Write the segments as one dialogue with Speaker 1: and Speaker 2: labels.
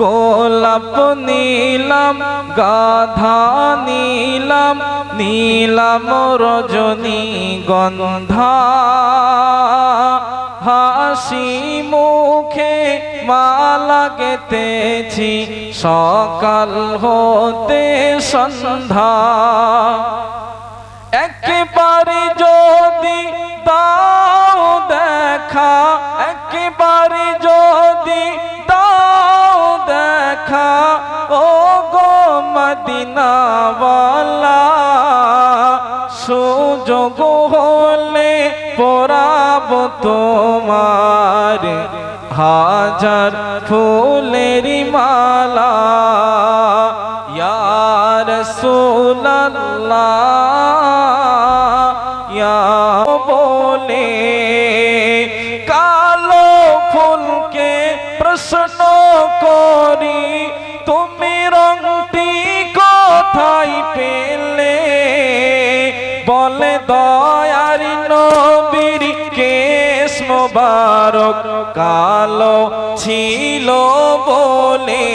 Speaker 1: গোলাপ নীলাম, গাধা নীলাম নীলাম রজনী গন্ধা। হাসি মুখে মালা গেতেছি সকাল হতে সন্ধ্যা। একেবারে যদি মদিনাওয়ালা সুযোগ হলে পরাব তোমার হাজার ফুলের মালা। ইয়ার ইয়া বলে কালো ফুলকে প্রশ্ন করি, তুমি রংটি মোবারক কালো ছিল বলে,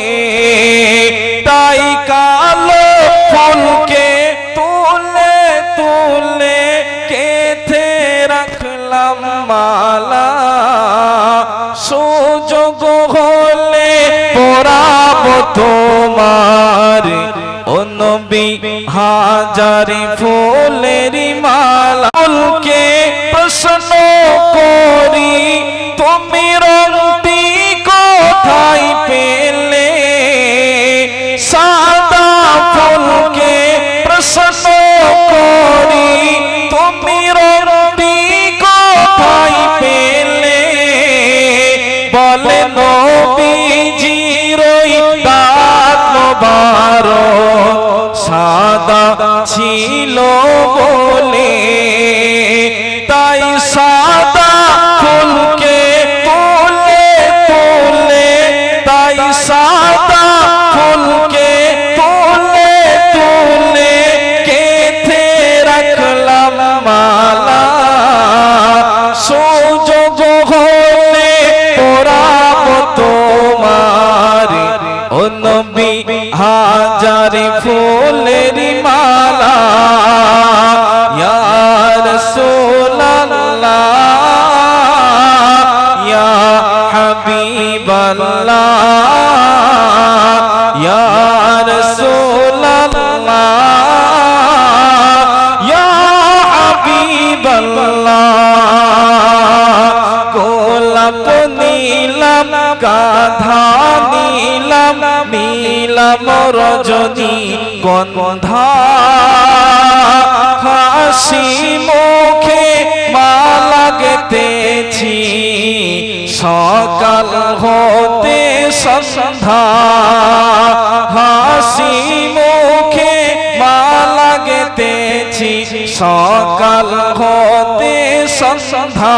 Speaker 1: তাই কালো ফুলকে তুলে তুলে কেথে রাখলাম মালা। সুযোগ হলে পরাব তোমার ও নবী হাজারি ফুলের মালা। ফুলকে প্রশ্ন করি তুমি রংটি কোথায় পেলে? সাদা ফুলকে প্রশ্ন করি তুমি রংটি কোথায় পেলে? বলে মালা সুযোগ হলে পরাব তোমার। ও নবী হাজার ফুলের মালা। ইয়া রাসূলুল্লাহ ইয়া হাবিবাল্লাহ। গাধা নীলাম নীলাম রজনী গন্ধা। হাসি মুখে মালা গেতেছি সকাল হতে সন্ধ্যা। হাসি মুখে মালা গেতেছি সকাল হতে সন্ধ্যা।